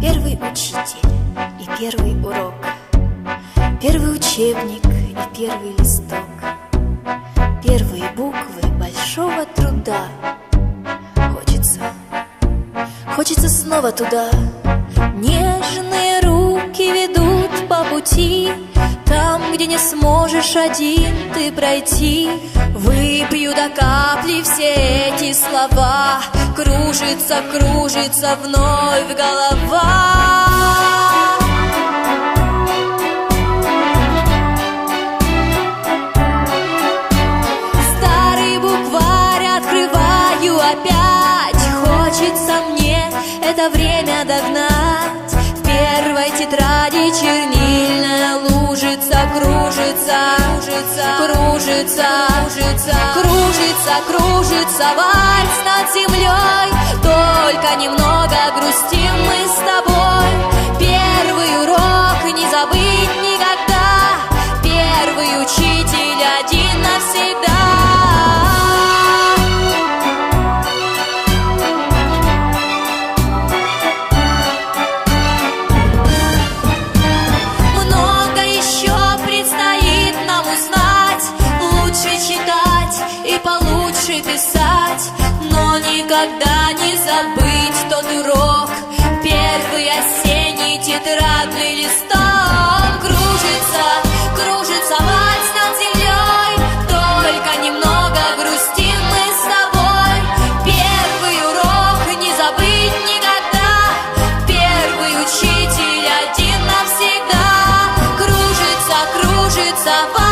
Первый учитель и первый урок. Первый учебник и первый листок. Первые буквы большого труда. Хочется, хочется снова туда. Нежные руки ведут по пути. Там, где не сможешь один ты пройти. Выпью до капли все эти слова Кружится, кружится вновь голова. Старый букварь открываю опять. Хочется мне это время догнать. В первой тетради чернильная лужица Кружится, кружится, кружится, кружится Кружится, кружится вальс над землей знать, лучше читать и получше писать, но никогда не забыть тот урок, первый осенний тетрадный листок. Кружится, кружится мать над землей, только немного грустим мы с тобой. Первый урок не забыть никогда, первый учитель один навсегда. Кружится, кружится.